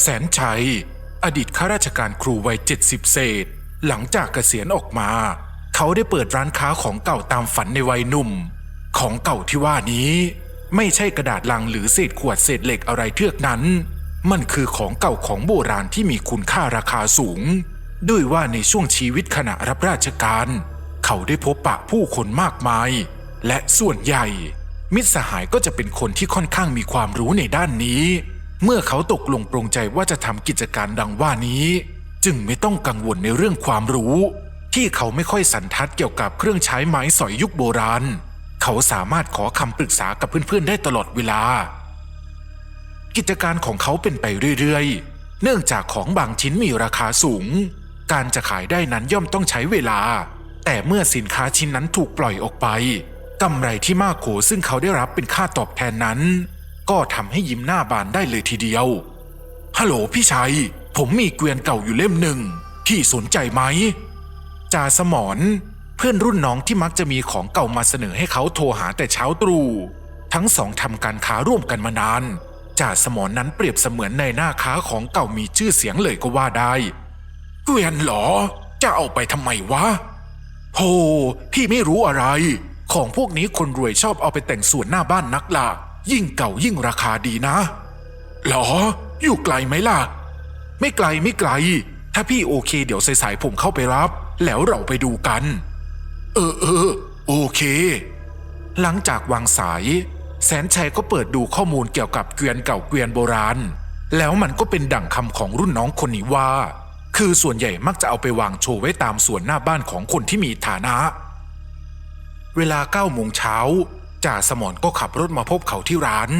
แสนชัย อดีตข้าราชการครูวัย 70 เศษ หลังจากเกษียณออกมา เขาได้เปิดร้านค้าของเก่าตามฝันในวัยหนุ่ม ของเก่าที่ว่านี้ ไม่ใช่กระดาษลังหรือเศษขวดเศษเหล็กอะไรเทือกนั้น มันคือของเก่าของโบราณที่มีคุณค่าราคาสูง ด้วยว่าในช่วงชีวิตขณะรับราชการ เขาได้พบปะผู้คนมากมาย และส่วนใหญ่ มิตรสหายก็จะเป็นคนที่ค่อนข้างมีความรู้ในด้านนี้ เมื่อเขาตกลงปรงใจว่าจะทำกิจการดังว่านี้ จึงไม่ต้องกังวลในเรื่องความรู้ ที่เขาไม่ค่อยสันทัดเกี่ยวกับเครื่องใช้ไม้สอยยุคโบราณ เขาสามารถขอคำปรึกษากับเพื่อนๆได้ตลอดเวลา กิจการของเขาเป็นไปเรื่อยๆ เนื่องจากของบางชิ้นมีราคาสูง การจะขายได้นั้นย่อมต้องใช้เวลา แต่เมื่อสินค้าชิ้นนั้นถูกปล่อยออกไปกำไรที่มากโขซึ่งเขาได้รับเป็นค่าตอบแทนนั้น ก็ทำให้ยิ้มหน้าบานได้เลยทีเดียว ฮัลโหลพี่ชัย ผมมีเกวียนเก่าอยู่เล่มหนึ่ง พี่สนใจไหม จ่าสมรเพื่อนรุ่นน้องที่มักจะมีของเก่ามาเสนอให้เขาโทรหาแต่เช้าตรู่ ทั้งสองทำการค้าร่วมกันมานาน จ่าสมรนนั้นเปรียบเสมือนในหน้าค้าของเก่ามีชื่อเสียงเลยก็ว่าได้ เกวียนเหรอ จะเอาไปทำไมวะโธ่พี่ไม่รู้อะไร ของพวกนี้คนรวยชอบเอาไปแต่งส่วนหน้าบ้านนักล่ะ ยิ่งเก่ายิ่งราคาดีนะ หรอ อยู่ไกลไหมล่ะ ไม่ไกลไม่ไกล ถ้าพี่โอเค เดี๋ยวสายๆผมเข้าไปรับ แล้วเราไปดูกัน เออเออโอเค หลังจากวางสาย แสนชัยก็เปิดดูข้อมูลเกี่ยวกับเกวียนเก่าเกวียนโบราณ แล้วมันก็เป็นดั่งคำของรุ่นน้องคนนี้ว่า คือส่วนใหญ่มักจะเอาไปวางโชว์ไว้ตามส่วนหน้าบ้านของคนที่มีฐานะ เวลาเก้าโมงเช้า จ่าสมรก็ขับรถมาพบเขาที่ร้าน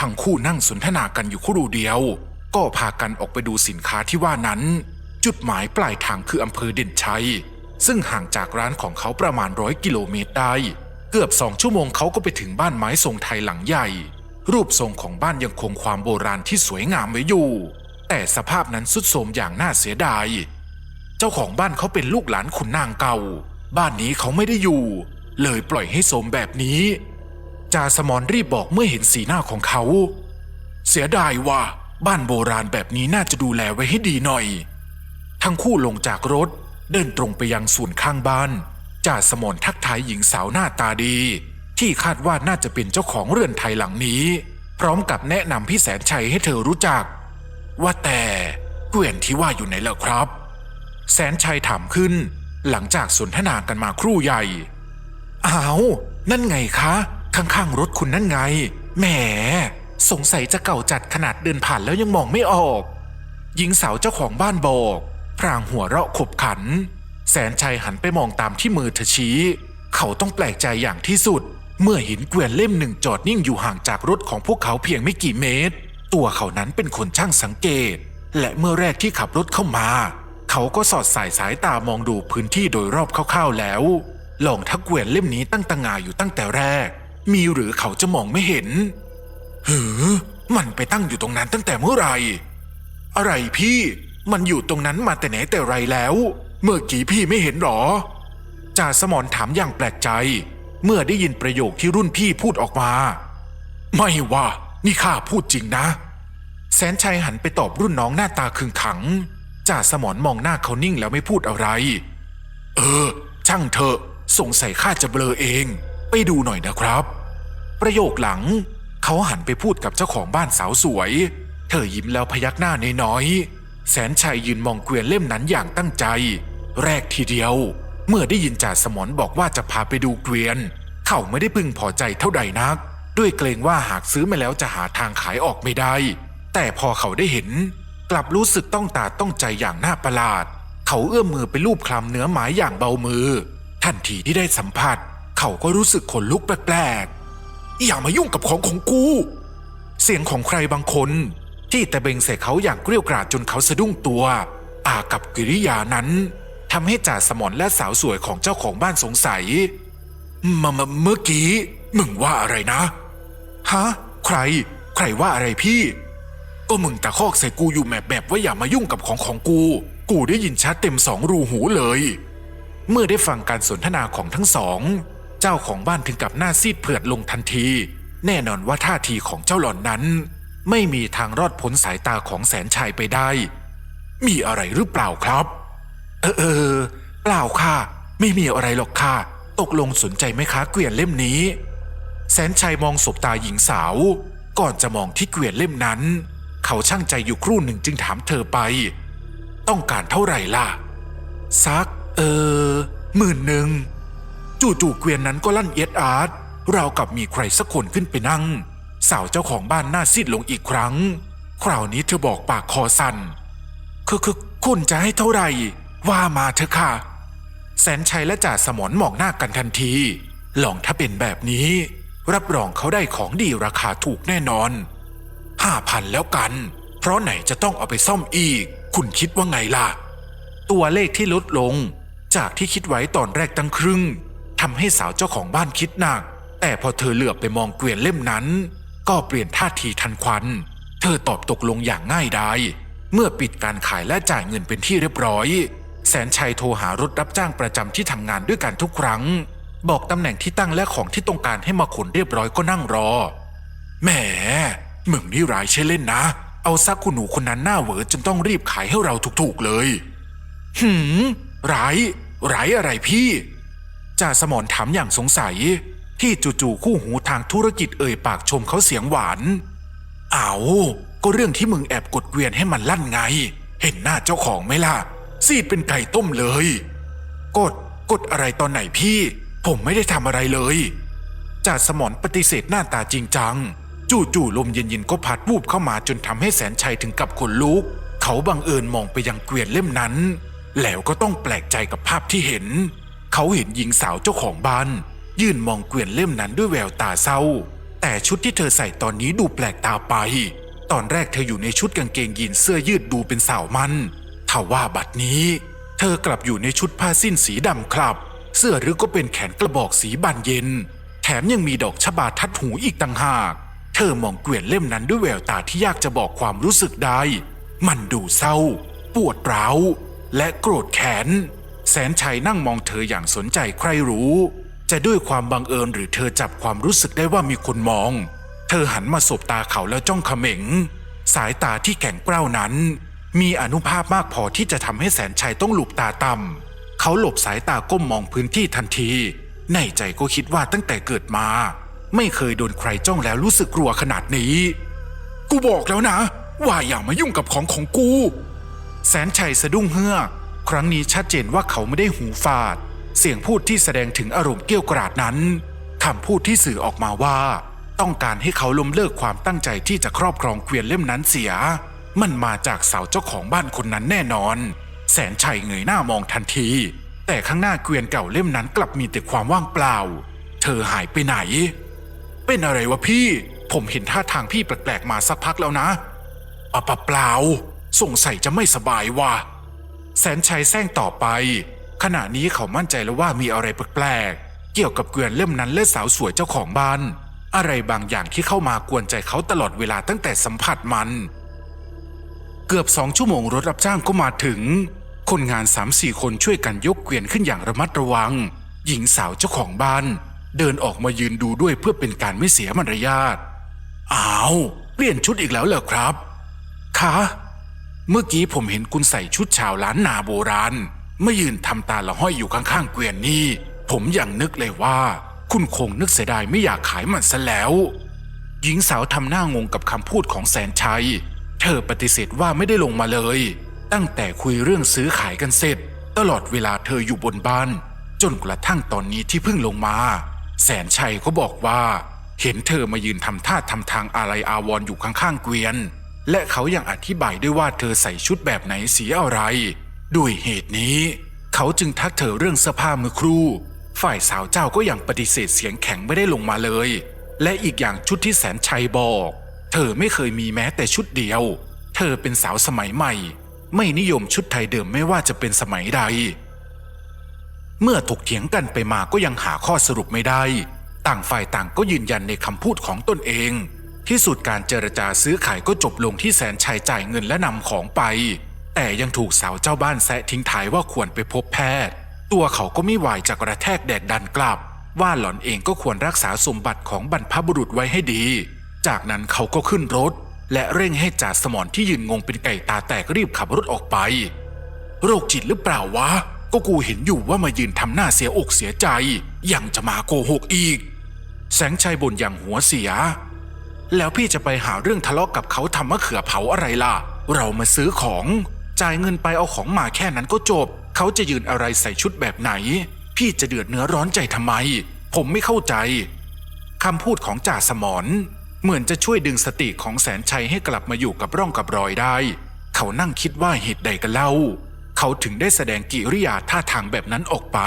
ทั้งคู่นั่งสนทนากันอยู่ครู่เดียว ก็พากันออกไปดูสินค้าที่ว่านั้น จุดหมายปลายทางคืออำเภอเด่นชัย ซึ่งห่างจากร้านของเขาประมาณร้อยกิโลเมตรได้ เกือบสองชั่วโมงเขาก็ไปถึงบ้านไม้ทรงไทยหลังใหญ่ รูปทรงของบ้านยังคงความโบราณที่สวยงามไว้อยู่ แต่สภาพนั้นสุดโทรมอย่างน่าเสียดาย เจ้าของบ้านเขาเป็นลูกหลานขุนนางเก่า บ้านนี้เขาไม่ได้อยู่ เลยปล่อยให้โสมแบบนี้ จ่าสมรรีบบอกเมื่อเห็นสีหน้าของเขา เสียดายว่าบ้านโบราณแบบนี้น่าจะดูแลไว้ให้ดีหน่อย ทั้งคู่ลงจากรถเดินตรงไปยังส่วนข้างบ้านจ่าสมรทักทายหญิงสาวหน้าตาดี ที่คาดว่าน่าจะเป็นเจ้าของเรือนไทยหลังนี้ พร้อมกับแนะนำพี่แสนชัยให้เธอรู้จัก ว่าแต่เกวียนที่ว่าอยู่ไหนล่ะครับ แสนชัยถามขึ้น หลังจากสนทนากันมาครู่ใหญ่อ้าวนั่นไงคะ ข้างๆรถคุณนั่นไง แหม สงสัยจะเก่าจัดขนาดเดินผ่านแล้วยังมองไม่ออกหญิงสาวเจ้าของบ้านบอกพรางหัวเราะขบขัน แสนชัยหันไปมองตามที่มือเธอชี้ เขาต้องแปลกใจอย่างที่สุด เมื่อห็นเกวียนเล่มหนึ่งจอดนิ่งอยู่ห่างจากรถของพวกเขาเพียงไม่กี่เมตร ตัวเขานั้นเป็นคนช่างสังเกต และเมื่อแรกที่ขับรถเข้ามา เขาก็สอดสายสายตามองดูพื้นที่โดยรอบคร่าวๆแล้ว ลองทักเกวียนเล่มนี้ตั้งตางาอยู่ตั้งแต่แรก มีหรือเขาจะมองไม่เห็นหือมันไปตั้งอยู่ตรงนั้นตั้งแต่เมื่อไหร่ อะไรพี่ มันอยู่ตรงนั้นมาแต่ไหนแต่ไรแล้ว เมื่อกี้พี่ไม่เห็นหรอ จ่าสมรถามอย่างแปลกใจ เมื่อได้ยินประโยคที่รุ่นพี่พูดออกมา ไม่ว่านี่ข้าพูดจริงนะ แสนชัยหันไปตอบรุ่นน้องหน้าตาขึงขัง จ่าสมรมองหน้าเขานิ่งแล้วไม่พูดอะไร เออ ช่างเถอะ สงสัยข้าจะเบลอเอง ไปดูหน่อยนะครับ ประโยคหลัง เขาหันไปพูดกับเจ้าของบ้านสาวสวย เธอยิ้มแล้วพยักหน้าน้อยๆแสนชัยยืนมองเกวียนเล่มนั้นอย่างตั้งใจ แรกทีเดียว เมื่อได้ยินจ่าสมรบอกว่าจะพาไปดูเกวียน เขาไม่ได้พึงพอใจเท่าใดนัก ด้วยเกรงว่าหากซื้อมาแล้วจะหาทางขายออกไม่ได้ แต่พอเขาได้เห็น กลับรู้สึกต้องตาต้องใจอย่างน่าประหลาด เขาเอื้อมมือไปลูบคลำเนื้อไม้อย่างเบามือ ทันทีที่ได้สัมผัส เขาก็รู้สึกขนลุกแปลกๆ อย่ามายุ่งกับของของกู เสียงของใครบางคน ที่ตะเบงใส่เขาอย่างเกรี้ยวกราดจนเขาสะดุ้งตัว อากับกิริยานั้นทำให้จ่าสมอนและสาวสวยของเจ้าของบ้านสงสัยมาเมื่อกี้ มึงว่าอะไรนะ ฮะ ใคร ใครว่าอะไรพี่ ก็มึงตะคอกใส่กูอยู่แบบแบบว่าอย่ามายุ่งกับของของกู กูได้ยินชัดเต็มสองรูหูเลย เมื่อได้ฟังการสนทนาของทั้งสอง เจ้าของบ้านถึงกับหน้าซีดเผือดลงทันที แน่นอนว่าท่าทีของเจ้าหล่อนนั้น ไม่มีทางรอดพ้นสายตาของแสนชัยไปได้ มีอะไรหรือเปล่าครับ เออเออเปล่าค่ะ ไม่มีอะไรหรอกค่ะ ตกลงสนใจไหมคะเกวียนเล่มนี้ แสนชัยมองสบตาหญิงสาว ก่อนจะมองที่เกวียนเล่มนั้น เขาช่างใจอยู่ครู่หนึ่งจึงถามเธอไป ต้องการเท่าไหร่ล่ะสัก เออหมื่นหนึ่ง จู่ๆเกวียนนั้นก็ลั่นเอียดอาร์ตราวกับมีใครสักคนขึ้นไปนั่ง สาวเจ้าของบ้านหน้าซีดลงอีกครั้ง คราวนี้เธอบอกปากคอสั่นคือคือคุณจะให้เท่าไหร่ ว่ามาเถอะค่ะ แสนชัยและจ่าสมรมองหน้ากันทันที ลองถ้าเป็นแบบนี้ รับรองเขาได้ของดีราคาถูกแน่นอนห้าพันแล้วกัน เพราะไหนจะต้องเอาไปซ่อมอีก คุณคิดว่าไงล่ะ ตัวเลขที่ลดลง จากที่คิดไว้ตอนแรกตั้งครึ่ง ทำให้สาวเจ้าของบ้านคิดหนัก แต่พอเธอเหลือบไปมองเกวียนเล่มนั้น ก็เปลี่ยนท่าทีทันควัน เธอตอบตกลงอย่างง่ายดายเมื่อปิดการขายและจ่ายเงินเป็นที่เรียบร้อย แสนชัยโทรหารถรับจ้างประจำที่ทำงานด้วยกันทุกครั้ง บอกตำแหน่งที่ตั้งและของที่ต้องการให้มาขนเรียบร้อยก็นั่งรอ แหมมึงนี่ร้ายใช่เล่นนะ เอาซักคุณหนูคนนั้นหน้าเหวอจนต้องรีบขายให้เราถูกๆเลย หืมร้ายร้ายอะไรพี่ จ่าสมรถามอย่างสงสัย ที่จู่ๆคู่หูทางธุรกิจเอ่ยปากชมเขาเสียงหวาน เอาก็เรื่องที่มึงแอบกดเกวียนให้มันลั่นไง เห็นหน้าเจ้าของไหมล่ะ ซีดเป็นไก่ต้มเลย กด กดอะไรตอนไหนพี่ ผมไม่ได้ทำอะไรเลยจ่าสมรปฏิเสธหน้าตาจริงจัง จู่ๆลมเย็นๆก็พัดวูบเข้ามาจนทำให้แสนชัยถึงกับขนลุก เขาบังเอิญมองไปยังเกวียนเล่มนั้น แล้วก็ต้องแปลกใจกับภาพที่เห็น เขาเห็นหญิงสาวเจ้าของบ้าน ยืนมองเกวียนเล่มนั้นด้วยแววตาเศร้า แต่ชุดที่เธอใส่ตอนนี้ดูแปลกตาไป ตอนแรกเธออยู่ในชุดกางเกงยีนเสื้อยืดดูเป็นสาวมันทว่าบัดนี้ เธอกลับอยู่ในชุดผ้าสิ้นสีดำคลับ เสื้อหรือก็เป็นแขนกระบอกสีบานเย็น แถมยังมีดอกชบาทัดหูอีกต่างหาก เธอมองเกวียนเล่มนั้นด้วยแววตาที่ยากจะบอกความรู้สึกได้ มันดูเศร้า ปวดร้าว และโกรธแค้น แสนชัยนั่งมองเธออย่างสนใจใครรู้ จะด้วยความบังเอิญหรือเธอจับความรู้สึกได้ว่ามีคนมอง เธอหันมาสบตาเขาแล้วจ้องเขม็ง สายตาที่แข็งเกร้าวนั้น มีอนุภาพมากพอที่จะทำให้แสนชัยต้องหลบตาต่ำเขาหลบสายตาก้มมองพื้นที่ทันที ในใจก็คิดว่าตั้งแต่เกิดมา ไม่เคยโดนใครจ้องแล้วรู้สึกกลัวขนาดนี้ กูบอกแล้วนะ ว่าอย่ามายุ่งกับของของกู แสนชัยสะดุ้งเฮือก ครั้งนี้ชัดเจนว่าเขาไม่ได้หูฟาด เสียงพูดที่แสดงถึงอารมณ์เกรี้ยวกราดนั้นคำพูดที่สื่อออกมาว่า ต้องการให้เขาล้มเลิกความตั้งใจที่จะครอบครองเกวียนเล่มนั้นเสีย มันมาจากสาวเจ้าของบ้านคนนั้นแน่นอน แสนชัยเงยหน้ามองทันที แต่ข้างหน้าเกวียนเก่าเล่มนั้นกลับมีแต่ความว่างเปล่า เธอหายไปไหน เป็นอะไรวะพี่ ผมเห็นท่าทางพี่แปลกๆมาสักพักแล้วนะปะปะเปล่าสงสัยจะไม่สบายว่ะ แสนชัยแซงต่อไป ขณะนี้เขามั่นใจแล้วว่ามีอะไรแปลกๆ เกี่ยวกับเกวียนเล่มนั้นและสาวสวยเจ้าของบ้าน อะไรบางอย่างที่เข้ามากวนใจเขาตลอดเวลาตั้งแต่สัมผัสมัน เกือบสองชั่วโมงรถรับจ้างก็มาถึง คนงานสามสี่คนช่วยกันยกเกวียนขึ้นอย่างระมัดระวัง หญิงสาวเจ้าของบ้าน เดินออกมายืนดูด้วยเพื่อเป็นการไม่เสียมารยาทอ้าวเปลี่ยนชุดอีกแล้วเหรอครับคะ เมื่อกี้ผมเห็นคุณใส่ชุดชาวล้านนาโบราณไม่ยืนทำตาละห้อยอยู่ข้างๆเกวียนนี่ ผมยังนึกเลยว่า คุณคงนึกเสียดายไม่อยากขายมันซะแล้ว หญิงสาวทำหน้างงกับคำพูดของแสนชัย เธอปฏิเสธว่าไม่ได้ลงมาเลย ตั้งแต่คุยเรื่องซื้อขายกันเสร็จ ตลอดเวลาเธออยู่บนบ้าน จนกระทั่งตอนนี้ที่เพิ่งลงมา แสนชัยก็บอกว่า เห็นเธอมายืนทำท่าทำทางอะไรอาวรณ์อยู่ข้างๆเกวียน และเขายังอธิบายด้วยว่าเธอใส่ชุดแบบไหนสีอะไร ด้วยเหตุนี้ เขาจึงทักเธอเรื่องเสื้อผ้าเมื่อครู่ ฝ่ายสาวเจ้าก็ยังปฏิเสธเสียงแข็งไม่ได้ลงมาเลย และอีกอย่างชุดที่แสนชัยบอก เธอไม่เคยมีแม้แต่ชุดเดียว เธอเป็นสาวสมัยใหม่ ไม่นิยมชุดไทยเดิมไม่ว่าจะเป็นสมัยใด เมื่อถกเถียงกันไปมาก็ยังหาข้อสรุปไม่ได้ ต่างฝ่ายต่างก็ยืนยันในคำพูดของตนเอง ที่สุดการเจรจาซื้อขายก็จบลงที่แสนชัยจ่ายเงินและนำของไป แต่ยังถูกสาวเจ้าบ้านแซะทิ้งท้ายว่าควรไปพบแพทย์ ตัวเขาก็ไม่ไหวจากกระแทกแดกดันกลับ ว่าหล่อนเองก็ควรรักษาสมบัติของบรรพบุรุษไว้ให้ดี จากนั้นเขาก็ขึ้นรถ และเร่งให้จ่าสมรที่ยืนงงเป็นไก่ตาแตกรีบขับรถออกไป โรคจิตหรือเปล่าวะ ก็กูเห็นอยู่ว่ามายืนทำหน้าเสียอกเสียใจ ยังจะมาโกหกอีก แสงชัยบ่นอย่างหัวเสีย แล้วพี่จะไปหาเรื่องทะเลาะกับเขาทำมะเขือเผาอะไรล่ะ เรามาซื้อของ จ่ายเงินไปเอาของมาแค่นั้นก็จบ เขาจะยืนอะไรใส่ชุดแบบไหน พี่จะเดือดเนื้อร้อนใจทำไม ผมไม่เข้าใจคำพูดของจ่าสมรเหมือนจะช่วยดึงสติของแสนชัยให้กลับมาอยู่กับร่องกับรอยได้ เขานั่งคิดว่าเหตุใดกันเล่า เขาถึงได้แสดงกิริยาท่าทางแบบนั้นออกไป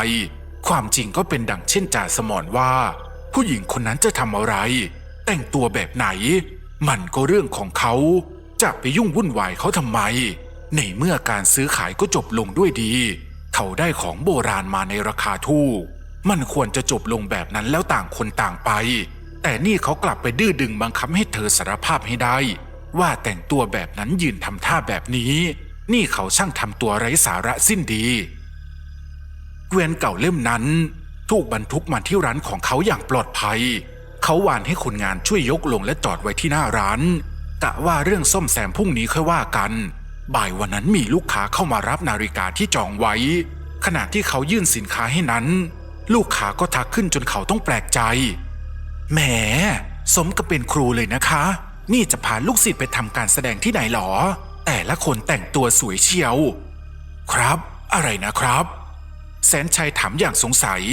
ความจริงก็เป็นดังเช่นจ่าสมรว่า ผู้หญิงคนนั้นจะทำอะไร แต่งตัวแบบไหน มันก็เรื่องของเขาจะไปยุ่งวุ่นวายเขาทำไม ในเมื่อการซื้อขายก็จบลงด้วยดี เขาได้ของโบราณมาในราคาถูก มันควรจะจบลงแบบนั้นแล้วต่างคนต่างไป แต่นี่เขากลับไปดื้อดึงบังคับให้เธอสารภาพให้ได้ ว่าแต่งตัวแบบนั้นยืนทำท่าแบบนี้ นี่เขาช่างทำตัวไร้สาระสิ้นดี เกวียนเก่าเล่มนั้น ถูกบรรทุกมาที่ร้านของเขาอย่างปลอดภัย เขาหวานให้คนงานช่วยยกลงและจอดไว้ที่หน้าร้านกะว่าเรื่องซ่อมแซมพรุ่งนี้ค่อยว่ากัน บ่ายวันนั้นมีลูกค้าเข้ามารับนาฬิกาที่จองไว้ ขณะที่เขายื่นสินค้าให้นั้น ลูกค้าก็ทักขึ้นจนเขาต้องแปลกใจ แหม สมกับเป็นครูเลยนะคะ นี่จะพาลูกศิษย์ไปทำการแสดงที่ไหนหรอ แต่ละคนแต่งตัวสวยเชียว ครับ อะไรนะครับ แสนชัยถามอย่างสงสัย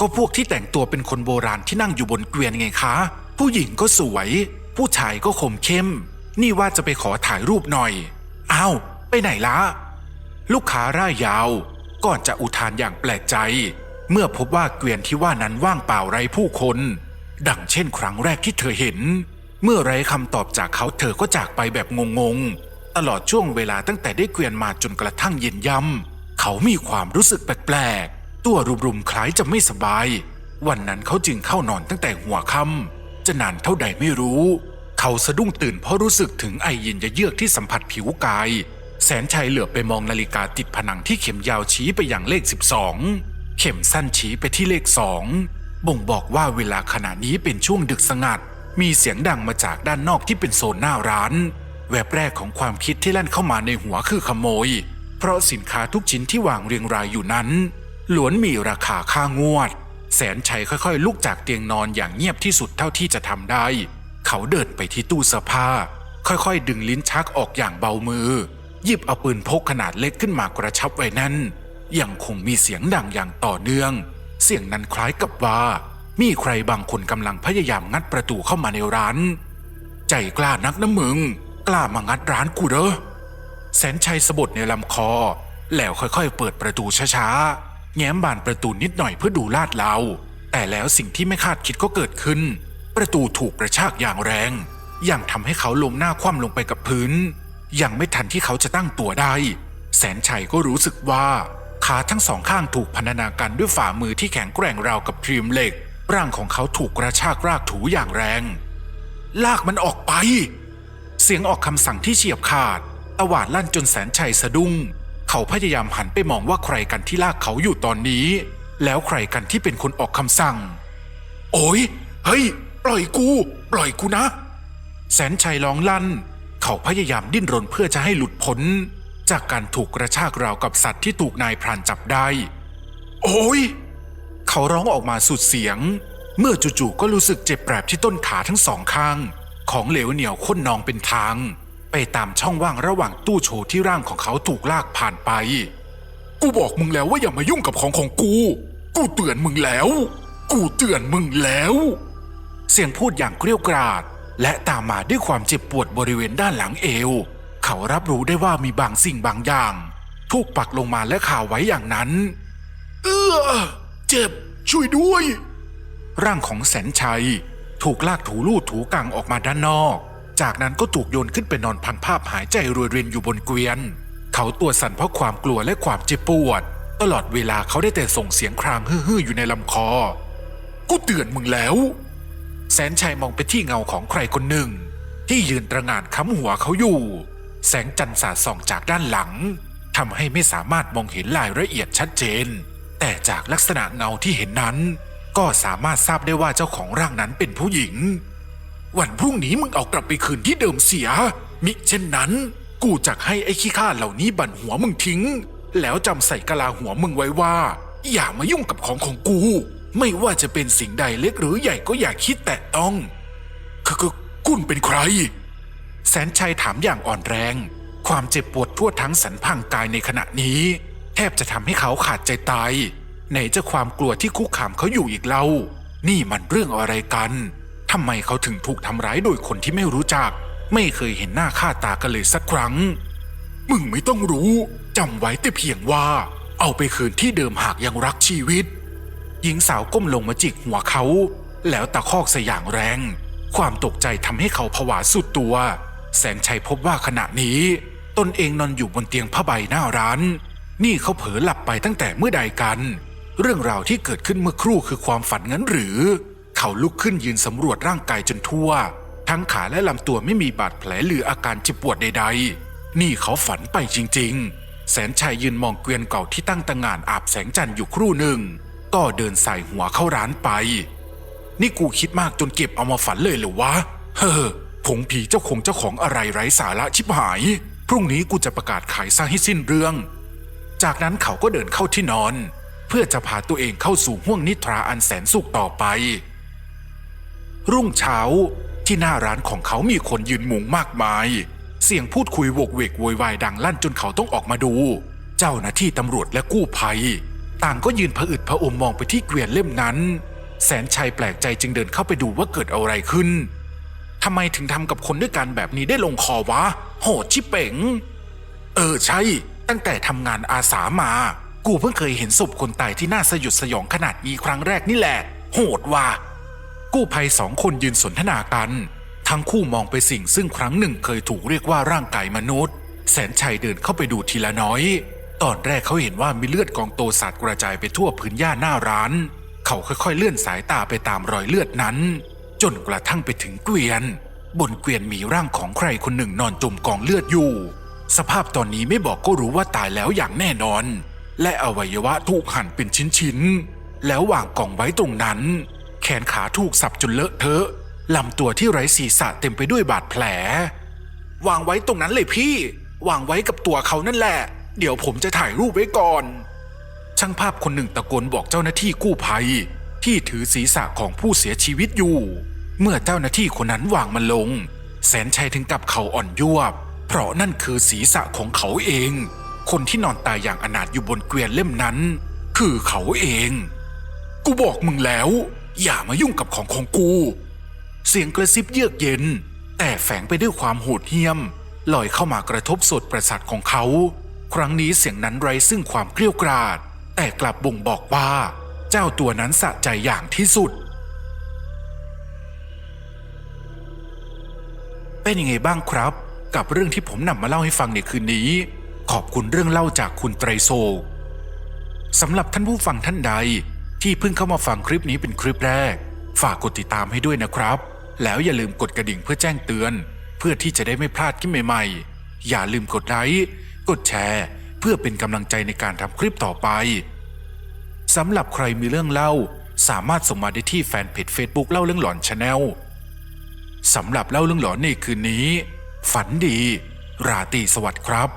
ก็พวกที่แต่งตัวเป็นคนโบราณที่นั่งอยู่บนเกวียนไงคะ ผู้หญิงก็สวย ผู้ชายก็คมเข้ม นี่ว่าจะไปขอถ่ายรูปหน่อยอ้าวไปไหนละลูกค้าร่ายยาว ก่อนจะอุทานอย่างแปลกใจ เมื่อพบว่าเกวียนที่ว่านั้นว่างเปล่าไร้ผู้คน ดังเช่นครั้งแรกที่เธอเห็น เมื่อไร้คำตอบจากเขาเธอก็จากไปแบบงงๆ ตลอดช่วงเวลาตั้งแต่ได้เกวียนมาจนกระทั่งเย็นย่ำเขามีความรู้สึกแปลก ตัวรุมๆคล้ายจะไม่สบาย วันนั้นเขาจึงเข้านอนตั้งแต่หัวค่ำจะนานเท่าใดไม่รู้ เขาสะดุ้งตื่นเพราะรู้สึกถึงไอเย็นเยือกที่สัมผัสผิวกาย แสนชัยเหลือไปมองนาฬิกาติดผนังที่เข็มยาวชี้ไปอย่างเลข 12 เข็มสั้นชี้ไปที่เลขสองบ่งบอกว่าเวลาขณะนี้เป็นช่วงดึกสงัด มีเสียงดังมาจากด้านนอกที่เป็นโซนหน้าร้าน แวบแรกของความคิดที่แล่นเข้ามาในหัวคือขโมย เพราะสินค้าทุกชิ้นที่วางเรียงรายอยู่นั้น ล้วนมีราคาค่างวด แสนชัยค่อยๆ ลุกจากเตียงนอนอย่างเงียบที่สุดเท่าที่จะทำได้ เขาเดินไปที่ตู้เสื้อผ้า ค่อยๆ ดึงลิ้นชักออกอย่างเบามือ หยิบเอาปืนพกขนาดเล็กขึ้นมากระชับไว้นั่นยังคงมีเสียงดังอย่างต่อเนื่อง เสียงนั้นคล้ายกับว่า มีใครบางคนกำลังพยายามงัดประตูเข้ามาในร้าน ใจกล้านักนะมึง กล้ามางัดร้านกูเหรอแสนชัยสะบดในลำคอ แล้วค่อยๆ เปิดประตูช้าๆ แง้มบานประตูนิดหน่อยเพื่อดูลาดเราแต่แล้วสิ่งที่ไม่คาดคิดก็เกิดขึ้น ประตูถูกกระชากอย่างแรง อย่างทำให้เขาล้มหน้าคว่ำลงไปกับพื้น ยังไม่ทันที่เขาจะตั้งตัวได้ แสนชัยก็รู้สึกว่าขาทั้งสองข้างถูกพันนาการด้วยฝ่ามือที่แข็งแกร่งราวกับครีมเหล็ก ร่างของเขาถูกกระชากรากถูอย่างแรง ลากมันออกไป เสียงออกคำสั่งที่เฉียบขาดตวาดลั่นจนแสนชัยสะดุ้ง เขาพยายามหันไปมองว่าใครกันที่ลากเขาอยู่ตอนนี้ แล้วใครกันที่เป็นคนออกคำสั่ง โอ้ยเฮ้ย ปล่อยกู ปล่อยกูนะ แสนชัยร้องลั่น เขาพยายามดิ้นรนเพื่อจะให้หลุดพ้น จากการถูกกระชากราวกับสัตว์ที่ถูกนายพรานจับได้ โอ้ยเขาร้องออกมาสุดเสียง เมื่อจู่ๆก็รู้สึกเจ็บแปรบที่ต้นขาทั้งสองข้าง ของเหลวเหนียวข้นนองเป็นทาง ไปตามช่องว่างระหว่างตู้โชว์ที่ร่างของเขาถูกลากผ่านไป กูบอกมึงแล้วว่าอย่ามายุ่งกับของของกู กูเตือนมึงแล้ว กูเตือนมึงแล้ว เสียงพูดอย่างเกรี้ยวกราด และตามมาด้วยความเจ็บปวดบริเวณด้านหลังเอว เขารับรู้ได้ว่ามีบางสิ่งบางอย่าง ถูกปักลงมาและข่าวไว้อย่างนั้น เออเจ็บ ช่วยด้วย ร่างของแสนชัย ถูกลากถูลู่ถูกังออกมาด้านนอก จากนั้นก็ถูกโยนขึ้นไปนอนพังภาพหายใจรวยรินอยู่บนเกวียน เขาตัวสั่นเพราะความกลัวและความเจ็บปวด ตลอดเวลาเขาได้แต่ส่งเสียงครางฮือๆอยู่ในลำคอ กูเตือนมึงแล้ว แสนชัยมองไปที่เงาของใครคนหนึ่ง ที่ยืนตระงานค้ำหัวเขาอยู่ แสงจันทร์สาดส่องจากด้านหลังทำให้ไม่สามารถมองเห็นรายละเอียดชัดเจน แต่จากลักษณะเงาที่เห็นนั้น ก็สามารถทราบได้ว่าเจ้าของร่างนั้นเป็นผู้หญิง วันพรุ่งนี้มึงเอากลับไปคืนที่เดิมเสีย มิเช่นนั้น กูจะให้ไอ้ขี้ข้าเหล่านี้บั่นหัวมึงทิ้ง แล้วจำใส่กะลาหัวมึงไว้ว่า อย่ามายุ่งกับของของกู ไม่ว่าจะเป็นสิ่งใดเล็กหรือใหญ่ก็อย่าคิดแตะต้องคือคือคุณเป็นใคร แสนชัยถามอย่างอ่อนแรง ความเจ็บปวดทั่วทั้งสันพังกายในขณะนี้ แทบจะทำให้เขาขาดใจตายไหนจะความกลัวที่คุกคามเขาอยู่อีกเล่า นี่มันเรื่องอะไรกันำไมเขาถึงถูกทำร้ายโดยคนที่ไม่รู้จัก ไม่เคยเห็นหน้าค่าตากันเลยสักครั้ง มึงไม่ต้องรู้จำไว้แต่เพียงว่า เอาไปคืนที่เดิมหากยังรักชีวิต หญิงสาวก้มลงมาจิกหัวเขา แล้วตะคอกใส่อย่างแรง ความตกใจทำให้เขาผวาสุดตัว แสนชัยพบว่าขณะนี้ ตนเองนอนอยู่บนเตียงผ้าใบหน้าร้าน นี่เขาเผลอหลับไปตั้งแต่เมื่อใดกัน เรื่องราวที่เกิดขึ้นเมื่อครู่คือความฝันงั้นหรือ เขาลุกขึ้นยืนสำรวจร่างกายจนทั่ว ทั้งขาและลำตัวไม่มีบาดแผลหรืออาการเจ็บปวดใดๆ นี่เขาฝันไปจริงๆ แสนชัยยืนมองเกวียนเก่าที่ตั้งตระหง่านอาบแสงจันทร์อยู่ครู่หนึ่ง ก็เดินใส่หัวเข้าร้านไป นี่กูคิดมากจนเก็บเอามาฝันเลยเหรือวะ เฮ้อผงผีเจ้าคงเจ้าของอะไรไร้สาระชิบหาย พรุ่งนี้กูจะประกาศขายซะให้สิ้นเรื่อง จากนั้นเขาก็เดินเข้าที่นอน เพื่อจะพาตัวเองเข้าสู่ห้วงนิทราอันแสนสุขต่อไป รุ่งเช้าที่หน้าร้านของเขามีคนยืนมุงมากมาย เสียงพูดคุยโวกเวกโวยวายดังลั่นจนเขาต้องออกมาดู เจ้าหน้าที่ตำรวจและกู้ภัย ต่างก็ยืนผะอึดผะอมมองไปที่เกวียนเล่มนั้น แสนชัยแปลกใจจึงเดินเข้าไปดูว่าเกิดอะไรขึ้นทำไมถึงทำกับคนด้วยกันแบบนี้ได้ลงคอวะ โหดชิเป๋ง เออใช่ ตั้งแต่ทำงานอาสามา กูเพิ่งเคยเห็นศพคนตายที่น่าสยดสยองขนาดนี้ครั้งแรกนี่แหละ โหดว่ะ กู้ภัยสองคนยืนสนทนากัน ทั้งคู่มองไปสิ่งซึ่งครั้งหนึ่งเคยถูกเรียกว่าร่างกายมนุษย์ แสนชัยเดินเข้าไปดูทีละน้อย ตอนแรกเขาเห็นว่ามีเลือดกองโตสาดกระจายไปทั่วพื้นหญ้าหน้าร้าน เขาค่อยๆเลื่อนสายตาไปตามรอยเลือดนั้น จนกระทั่งไปถึงเกวียน บนเกวียนมีร่างของใครคนหนึ่งนอนจมกองเลือดอยู่ สภาพตอนนี้ไม่บอกก็รู้ว่าตายแล้วอย่างแน่นอน และอวัยวะถูกหั่นเป็นชิ้นๆแล้ววางกองไว้ตรงนั้น แขนขาถูกสับจนเลอะเทอะลำตัวที่ไร้ศีรษะเต็มไปด้วยบาดแผล วางไว้ตรงนั้นเลยพี่ วางไว้กับตัวเขานั่นแหละ เดี๋ยวผมจะถ่ายรูปไว้ก่อน ช่างภาพคนหนึ่งตะโกนบอกเจ้าหน้าที่กู้ภัย ที่ถือศีรษะของผู้เสียชีวิตอยู่ เมื่อเจ้าหน้าที่คนนั้นวางมันลง แสนชัยถึงกับเขาอ่อนยวบ เพราะนั่นคือศีรษะของเขาเอง คนที่นอนตายอย่างอนาถอยู่บนเกวียนเล่มนั้น คือเขาเอง กูบอกมึงแล้ว อย่ามายุ่งกับของของกู เสียงกระซิบเยือกเย็น แต่แฝงไปด้วยความโหดเหี้ยม ลอยเข้ามากระทบสดประสาทของเขา ครั้งนี้เสียงนั้นไร้ซึ่งความเกลี้ยวกราด แต่กลับบ่งบอกว่า เจ้าตัวนั้นสะใจอย่างที่สุด เป็นยังไงบ้างครับ กับเรื่องที่ผมนำมาเล่าให้ฟังในคืนนี้ ขอบคุณเรื่องเล่าจากคุณไตรโศกสำหรับท่านผู้ฟังท่านใด ที่เพิ่งเข้ามาฟังคลิปนี้เป็นคลิปแรก ฝากกดติดตามให้ด้วยนะครับ แล้วอย่าลืมกดกระดิ่งเพื่อแจ้งเตือน เพื่อที่จะได้ไม่พลาดคลิปใหม่ๆ อย่าลืมกดไลค์กดแชร์ เพื่อเป็นกำลังใจในการทำคลิปต่อไปสำหรับใครมีเรื่องเล่า สามารถส่งมาได้ที่แฟนเพจ Facebook เล่าเรื่องหลอนชาแนลสำหรับเล่าเรื่องหลอนในคืนนี้ ฝันดี ราตรีสวัสดิ์ครับ